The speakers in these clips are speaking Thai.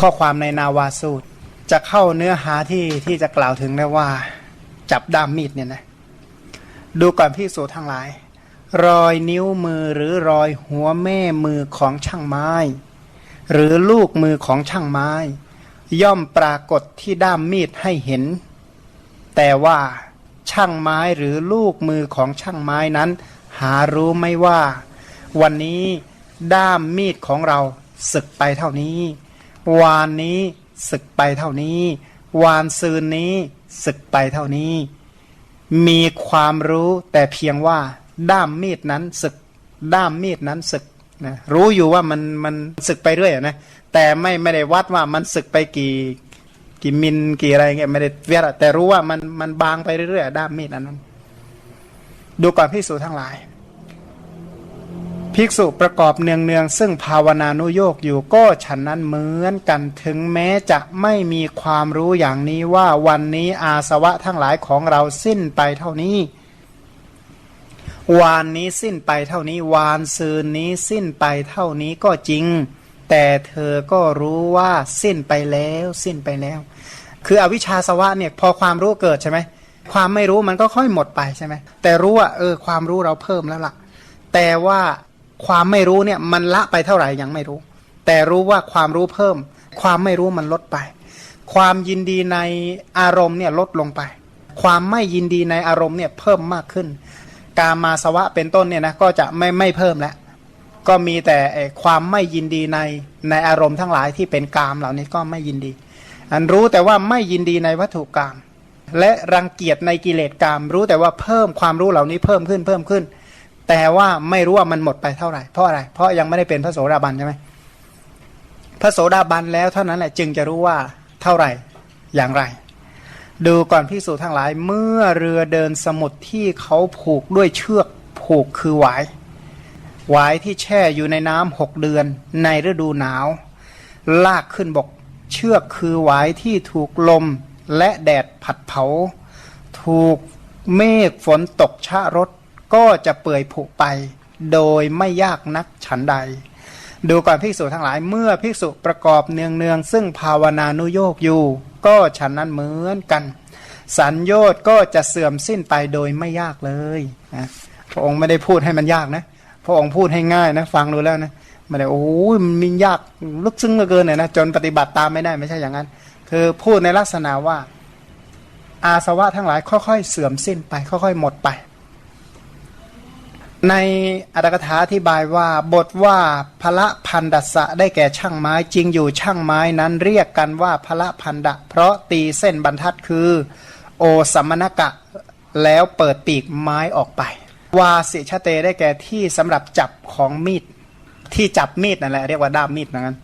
ข้อความในนาวาสูตร จะเข้าเนื้อหาที่ที่จะกล่าวถึงได้ว่า จับด้ามมีดเนี่ยนะ ดูก่อนพี่สูทั้งหลาย รอยนิ้วมือหรือรอยหัวแม่มือของช่างไม้ หรือลูกมือของช่างไม้ ย่อมปรากฏที่ด้ามมีดให้เห็น แต่ว่าช่างไม้หรือลูกมือของช่างไม้นั้น หารู้ไม่ว่า วันนี้ด้ามมีดของเราศึกไปเท่านี้ วานนี้ศึกไปเท่านี้ วานซืนนี้ศึกไปเท่านี้ มีความรู้แต่เพียงว่า ด้ามมีดนั้นศึก ด้ามมีดนั้นศึกนะรู้อยู่ว่ามันมันศึกไปเรื่อยนะแต่ไม่ไม่ได้วัดว่ามันศึกไปกี่กี่มิลกี่อะไรเงี้ยไม่ได้เวียดแต่รู้ว่ามันมันบางไปเรื่อยๆด้ามมีดอันนั้น ดูก่อนพิสูจทั้งหลาย ภิกษุประกอบเนืองเนืองๆซึ่งภาวนานุโยกอยู่ก็ฉันนั้นเหมือนกันถึงแม้จะไม่มีความรู้อย่างนี้ว่าวันนี้อาสวะทั้งหลายของเราสิ้นไปเท่านี้ วานนี้สิ้นไปเท่านี้ วานซืนนี้สิ้นไปเท่านี้ก็จริง แต่เธอก็รู้ว่าสิ้นไปแล้ว สิ้นไปแล้ว คืออวิชชาสวะเนี่ยพอความรู้เกิดใช่ไหมความไม่รู้มันก็ค่อยหมดไปใช่ไหมแต่รู้ว่าเออความรู้เราเพิ่มแล้วล่ะ แต่ว่า ความไม่รู้เนี่ยมันละไปเท่าไหร่ยังไม่รู้ แต่รู้ว่าความรู้เพิ่ม ความไม่รู้มันลดไป ความยินดีในอารมณ์เนี่ยลดลงไป ความไม่ยินดีในอารมณ์เนี่ยเพิ่มมากขึ้น กามาสวะเป็นต้นเนี่ยนะก็จะไม่ไม่เพิ่มแล้วก็มีแต่ความไม่ยินดีในในอารมณ์ทั้งหลายที่เป็นกามเหล่านี้ก็ไม่ยินดี อันรู้แต่ว่าไม่ยินดีในวัตถุกรรมและรังเกียจในกิเลสกรรมรู้แต่ว่าเพิ่มความรู้เหล่านี้เพิ่มขึ้นเพิ่มขึ้น แต่ว่าไม่รู้ว่ามันหมดไปเท่าไหร่เพราะอะไร เพราะยังไม่ได้เป็นพระโสดาบันใช่ไหมพระโสดาบันแล้วเท่านั้นแหละจึงจะรู้ว่าเท่าไหร่อย่างไร ดูก่อนพิสูจทั้งหลายเมื่อเรือเดินสมุทรที่เขาผูกด้วยเชือกผูกคือหวายหวายที่แช่อยู่ในน้ำหกเดือน ในฤดูหนาว ลากขึ้นบก เชือกคือหวายที่ถูกลมและแดดผัดเผา ถูกเมฆฝนตกชะรถ ก็จะเปื่อยผุไป โดยไม่ยากนักฉันใด ดูก่อนภิกษุทั้งหลายเมื่อภิกษุประกอบเนืองเนืองๆซึ่งภาวนานุโยกอยู่ ก็ฉันนั้นเหมือนกัน สัญโยชน์ก็จะเสื่อมสิ้นไปโดยไม่ยากเลยนะพระองค์ไม่ได้พูดให้มันยากนะ พระองค์พูดให้ง่ายนะ ฟังดูแล้วนะไม่ได้โอ้ยมันยากลึกซึ้งเหลือเกินเลยนะจนปฏิบัติตามไม่ได้ไม่ใช่อย่างนั้น คือพูดในลักษณะว่าอาสวะทั้งหลายค่อยๆ เสื่อมสิ้นไป ค่อยๆ หมดไป ในอัตถกถาอธิบายว่าบทว่าพละพันดัสะได้แก่ช่างไม้จริงอยู่ช่างไม้นั้นเรียกกันว่าพละพันดะ เพราะตีเส้นบรรทัดคือ โอสัมมนกะ แล้วเปิดปีกไม้ออกไป วาสิชะเตได้แก่ที่สำหรับจับของมีด ที่จับมีดนั่นแหละเรียกว่าด้ามมีดนั่นกัน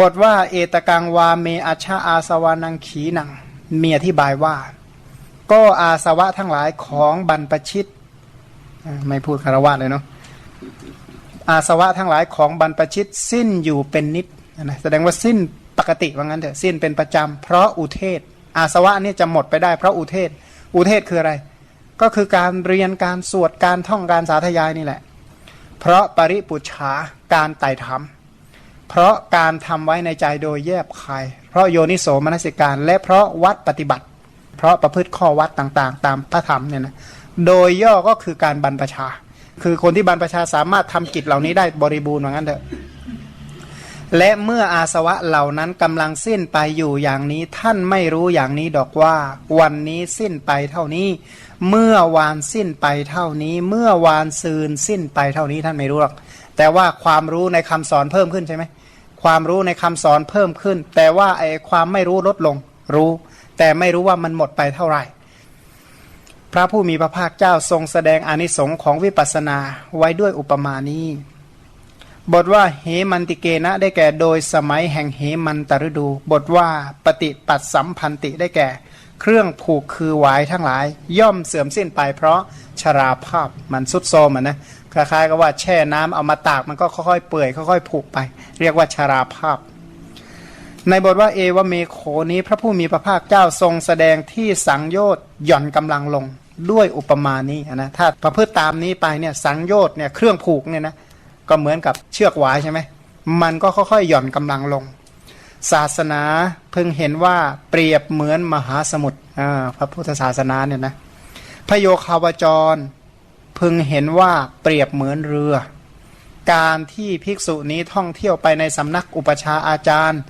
บทว่าเอตกังวาเมอาชาอาสวานังขีนังมีอธิบายว่า ก็อาสวะทั้งหลายของบรรพชิต ไม่พูดคารวะเลยเนาะอาสวะทั้งหลายของบรรพชิตสิ้นอยู่เป็นนิดนะแสดงว่าสิ้นปกติว่างั้นเถอะสิ้นเป็นประจำเพราะอุเทศ อาสวะนี่จะหมดไปได้เพราะอุเทศ อุเทศคืออะไร ก็คือการเรียนการสวดการท่องการสาธยายนี่แหละ เพราะปริปุชาการไต่ถามเพราะการทำไว้ในใจโดยแยบคายเพราะโยนิโสมนสิการ และเพราะวัดปฏิบัติ เพราะประพฤติข้อวัดต่างๆ ตามพระธรรมเนี่ยนะ โดยย่อก็คือการบรรพชา คือคนที่บรรพชาสามารถทำกิจเหล่านี้ได้บริบูรณ์ว่างั้นเถอะ และเมื่ออาสวะเหล่านั้นกำลังสิ้นไปอยู่อย่างนี้ท่านไม่รู้อย่างนี้ดอกว่า วันนี้สิ้นไปเท่านี้ เมื่อวานสิ้นไปเท่านี้ เมื่อวานซืนสิ้นไปเท่านี้ท่านไม่รู้หรอก แต่ว่าความรู้ในคำสอนเพิ่มขึ้นใช่ไหมความรู้ในคำสอนเพิ่มขึ้น แต่ว่าไอ้ความไม่รู้ลดลงรู้ แต่ไม่รู้ว่ามันหมดไปเท่าไหร่ พระผู้มีพระภาคเจ้าทรงแสดงอนิสงค์ของวิปัสสนาไว้ด้วยอุปมานี้ บทว่าเหมันติเกนะได้แก่โดยสมัยแห่งเหมันตฤดู บทว่าปฏิปัสสัมพันติได้แก่ เครื่องผูกคือหวายทั้งหลาย ย่อมเสื่อมสิ้นไปเพราะชราภาพมันสุดโทมอะนะคล้ายๆกับว่าแช่น้ำเอามาตากมันก็ค่อยๆเปื่อยค่อยๆผูกไป เรียกว่าชราภาพ ในบทว่าเอวเมโขนี้พระผู้มีพระภาคเจ้าทรงแสดงที่สังโยชน์หย่อนกำลังลง ด้วยอุปมานี้นะถ้าประพฤติตามนี้ไปเนี่ยสังโยชน์เนี่ยเครื่องผูกเนี่ยนะก็เหมือนกับเชือกหวายใช่ไหมมันก็ค่อยๆหย่อนกำลังลง ศาสนาเพิ่งเห็นว่าเปรียบเหมือนมหาสมุทรพระพุทธศาสนาเนี่ยนะพระโยคาวจรพึงเห็นว่าเปรียบเหมือนเรือ การที่ภิกษุนี้ท่องเที่ยวไปในสำนักอุปชาอาจารย์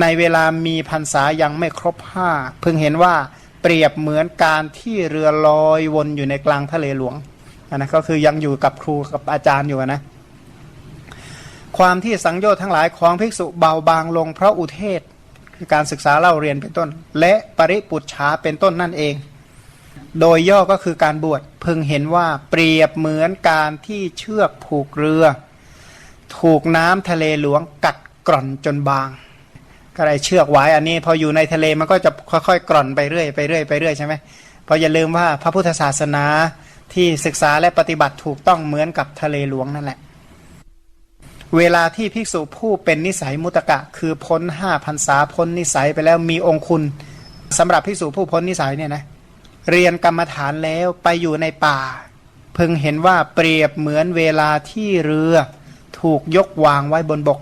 ในเวลามีพรรษายังไม่ครบห้าพึงเห็นว่า เปรียบเหมือนการที่เรือลอยวนอยู่ในกลางทะเลหลวงนนะก็คือยังอยู่กับครูกับอาจารย์อยู่นะความที่สังโยชน์ทั้งหลายของภิกษุเบาบางลงเพราะอุเทศคือการศึกษาเล่าเรียนเป็นต้น และปริปุจฉาเป็นต้นนั่นเอง โดยย่อก็คือการบวชพึงเห็นว่าเปรียบเหมือนการที่เชือกผูกเรือ ถูกน้ำทะเลหลวงกัดกร่อนจนบาง ก็ได้เชือกไว้อันนี้ พออยู่ในทะเลมันก็จะค่อยๆกร่อนไปเรื่อยไปเรื่อยไปเรื่อยใช่ไหมเพราะอย่าลืมว่าพระพุทธศาสนาที่ศึกษาและปฏิบัติถูกต้องเหมือนกับทะเลหลวงนั่นแหละ เวลาที่ภิกษุผู้เป็นนิสัยมุตกะ คือพ้นห้าพันษาพ้นนิสัยไปแล้วมีองคุณสำหรับภิกษุผู้พ้นนิสัยเนี่ยนะเรียนกรรมฐานแล้วไปอยู่ในป่า พึงเห็นว่าเปรียบเหมือนเวลาที่เรือถูกยกวางไว้บนบก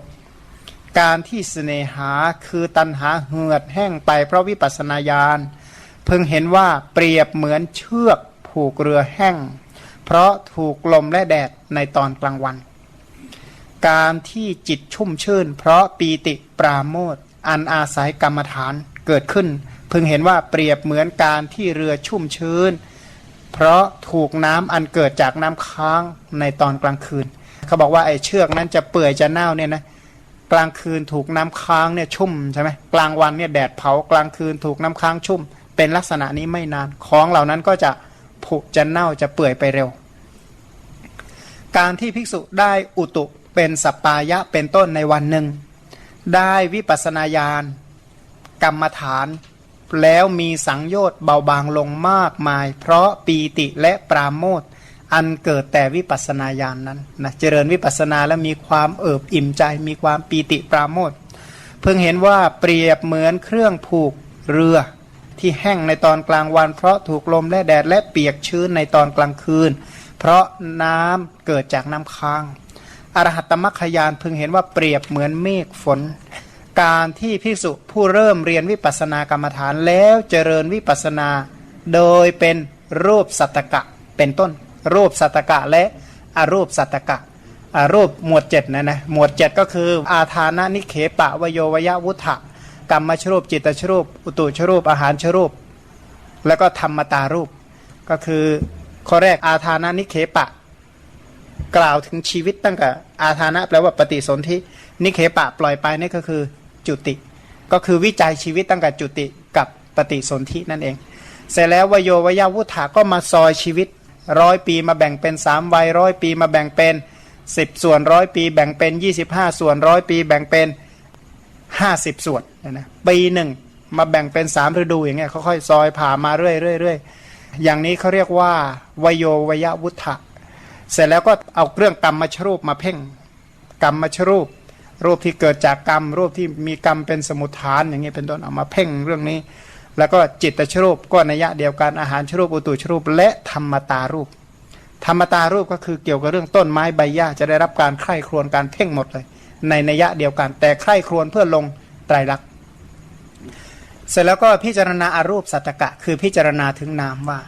การที่เสนหาคือตันหาเหือดแห้งไปเพราะวิปัสนาญาณเพึงเห็นว่าเปรียบเหมือนเชือกผูกเรือแห้ง เพราะถูกลมและแดดในตอนกลางวัน การที่จิตชุ่มชื่น เพราะปีติปราโมทอันอาศัยกรรมฐานเกิดขึ้น เพึงเห็นว่าเปรียบเหมือนการที่เรือชุ่มชื้น เพราะถูกน้ำอันเกิดจากน้ำค้างในตอนกลางคืน เขาบอกว่าไอ้เชือกนั้นจะเปื่อยจะเน่าเนี่ยนะ กลางคืนถูกน้ำค้างเนี่ยชุ่มใช่ไหมกลางวันเนี่ยแดดเผากลางคืนถูกน้ำค้างชุ่ม เป็นลักษณะนี้ไม่นานของเหล่านั้นก็จะผุจะเน่าจะเปื่อยไปเร็ว การที่ภิกษุได้อุตุเป็นสัปปายะเป็นต้นในวันหนึ่ง ได้วิปัสสนาญาณกรรมฐาน แล้วมีสังโยชน์เบาบางลงมากมาย เพราะปีติและปราโมท อันเกิดแต่วิปัสนาญาณนนั้นนะเจริญวิปัสนาแล้วมีความเอิบอิ่มใจ มีความปีติปราโมทเพิ่งเห็นว่าเปรียบเหมือนเครื่องผูกเรือที่แห้งในตอนกลางวัน เพราะถูกลมและแดดและเปียกชื้นในตอนกลางคืน เพราะน้ำเกิดจากน้ำค้างอรหัตตมัคคยานพึงเห็นว่าเปรียบเหมือนเมฆฝน การที่พิสุผู้เริ่มเรียนวิปัสสนากรรมฐานแล้วเจริญวิปัสสนา โดยเป็นรูปสัตตกะเป็นต้น รูปสัตตกะและอรูปสัตตกะอรูปหมวดเจ็ดนะนะหมวดเจ็ดก็คืออาทานะนิเคปะวโยวยวุฒะกรรมชรูปจิตชรูป อุตุชรูปอาหารชรูป แล้วก็ธรรมตารูป ก็คือข้อแรกอาทานะนิเคปะ กล่าวถึงชีวิตตั้งแต่อาทานะแปลว่าปฏิสนธินิเคปะปล่อยไปนี่ก็คือจุติ ก็คือวิจัยชีวิตตั้งแต่จุติกับปฏิสนธินั่นเอง เสร็จแล้ววโยวยาวุฒาก็มาซอยชีวิต ร้อยปีมาแบ่งเป็นสามวัยร้อยปีมาแบ่งเป็นสิบส่วนร้อยปีแบ่งเป็นยี่สิบห้าส่วนร้อยปีแบ่งเป็นห้าสิบส่วนนะปีหนึ่งมาแบ่งเป็นสามฤดูอย่างเงี้ยค่อยๆซอยผ่ามาเรื่อยๆเรื่อยๆอย่างนี้เขาเรียกว่าวโยวยวุฒะเสร็จแล้วก็เอาเครื่องกรรมมาชรูปมาเพ่งกรรมมาชรูป รูปที่เกิดจากกรรม รูปที่มีกรรมเป็นสมุทฐานอย่างนี้เป็นต้นเอามาเพ่งเรื่องนี้ แล้วก็จิตตชรูปก็นัยะเดียวกันอาหารชรูปอุตุชรูป และธรรมตารูป ธรรมตารูปก็คือเกี่ยวกับเรื่องต้นไม้ใบหญ้าจะได้รับการใคร่ครวญการเพ่งหมดเลย ในนัยะเดียวกัน แต่ใคร่ครวญเพื่อลงไตรลักษณ์เสร็จแล้วก็พิจารณาอารูปสัตตกะ คือพิจารณาถึงนามว่า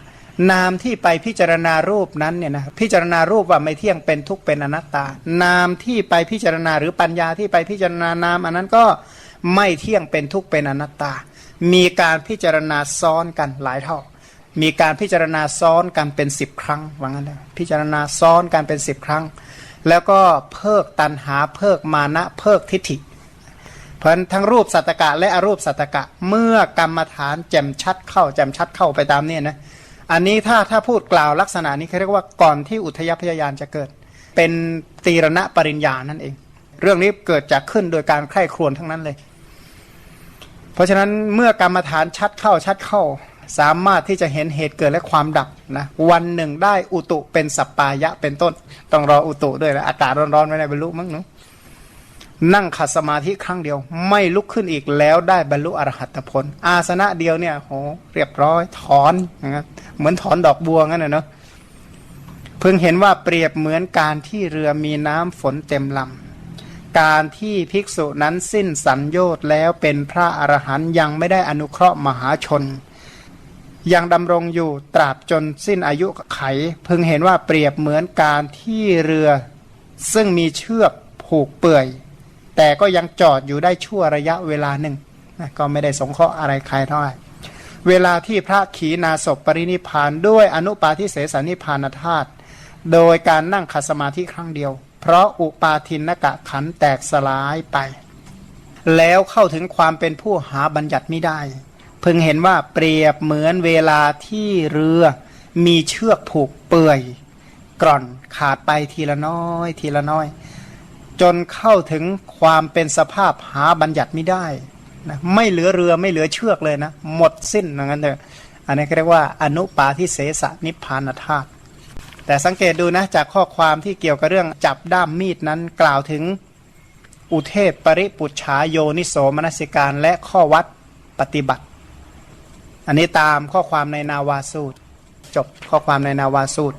นามที่ไปพิจารณารูปนั้นเนี่ยนะพิจารณารูปว่าไม่เที่ยงเป็นทุกข์เป็นอนัตตา นามที่ไปพิจารณาหรือปัญญาที่ไปพิจารณานาม อันนั้นก็ไม่เที่ยงเป็นทุกข์เป็นอนัตตา มีการพิจารณาซ้อนกันหลายเท่า มีการพิจารณาซ้อนกันเป็นสิบครั้งว่างั้นเลยพิจารณาซ้อนกันเป็นสิบครั้ง แล้วก็เพิกตันหาเพิกมานะเพิกทิฏฐิ เพราะทั้งรูปสัตตกะและอรูปสัตตกะเมื่อกรรมฐานแจ่มชัดเข้าแจ่มชัดเข้าไปตามเนี่ยนะอันนี้ถ้าถ้าพูดกล่าวลักษณะนี้เขาเรียกว่าก่อนที่อุทยพยายานจะเกิด เป็นตีรณะปริญญานั่นเอง เรื่องนี้เกิดจากขึ้นโดยการใคร่ครวญทั้งนั้นเลย เพราะฉะนั้นเมื่อกรรมฐานชัดเข้าชัดเข้า สามารถที่จะเห็นเหตุเกิดและความดับนะวันหนึ่งได้อุตุเป็นสัปปายะเป็นต้น ต้องรออุตุด้วยนะอากาศร้อนๆไม่ได้บรรลุมั้งเนาะนั่งขัดสมาธิครั้งเดียว ไม่ลุกขึ้นอีกแล้วได้บรรลุอรหัตผล อาสนะเดียวเนี่ยโหเรียบร้อยถอนนะครับเหมือนถอนดอกบัวงั้นนะเนาะเพิ่งเห็นว่าเปรียบเหมือนการที่เรือมีน้ำฝนเต็มล การที่ภิกษุนั้นสิ้นสัญโยชน์แล้วเป็นพระอรหันต์ยังไม่ได้อนุเคราะห์มหาชน ยังดำรงอยู่ตราบจนสิ้นอายุไข พึงเห็นว่าเปรียบเหมือนการที่เรือ ซึ่งมีเชือกผูกเปื่อย แต่ก็ยังจอดอยู่ได้ชั่วระยะเวลาหนึ่งนะก็ไม่ได้สงเคราะห์อะไรใครเท่าไหร่เวลาที่พระขีณาสพปรินิพานด้วยอนุปาทิเสสนิพพานธาตุโดยการนั่งขัดสมาธิครั้งเดียว เพราะอุปาทินกะขันแตกสลายไป แล้วเข้าถึงความเป็นผู้หาบัญญัติไม่ได้พึงเห็นว่าเปรียบเหมือนเวลาที่เรือมีเชือกผูกเปื่อย กร่อนขาดไปทีละน้อย ทีละน้อย จนเข้าถึงความเป็นสภาพหาบัญญัติไม่ได้นะไม่เหลือเรือไม่เหลือเชือกเลยนะ หมดสิ้นอย่างนั้นเถอะอันนี้เรียกว่าอนุปาทิเสสนิพพานธาตุ แต่สังเกตดูนะจากข้อความที่เกี่ยวกับเรื่องจับด้ามมีดนั้นกล่าวถึงอุเทศปริปุชาโยนิโสมนสิการและข้อวัดปฏิบัติ อันนี้ตามข้อความในนาวาสูตร จบข้อความในนาวาสูตร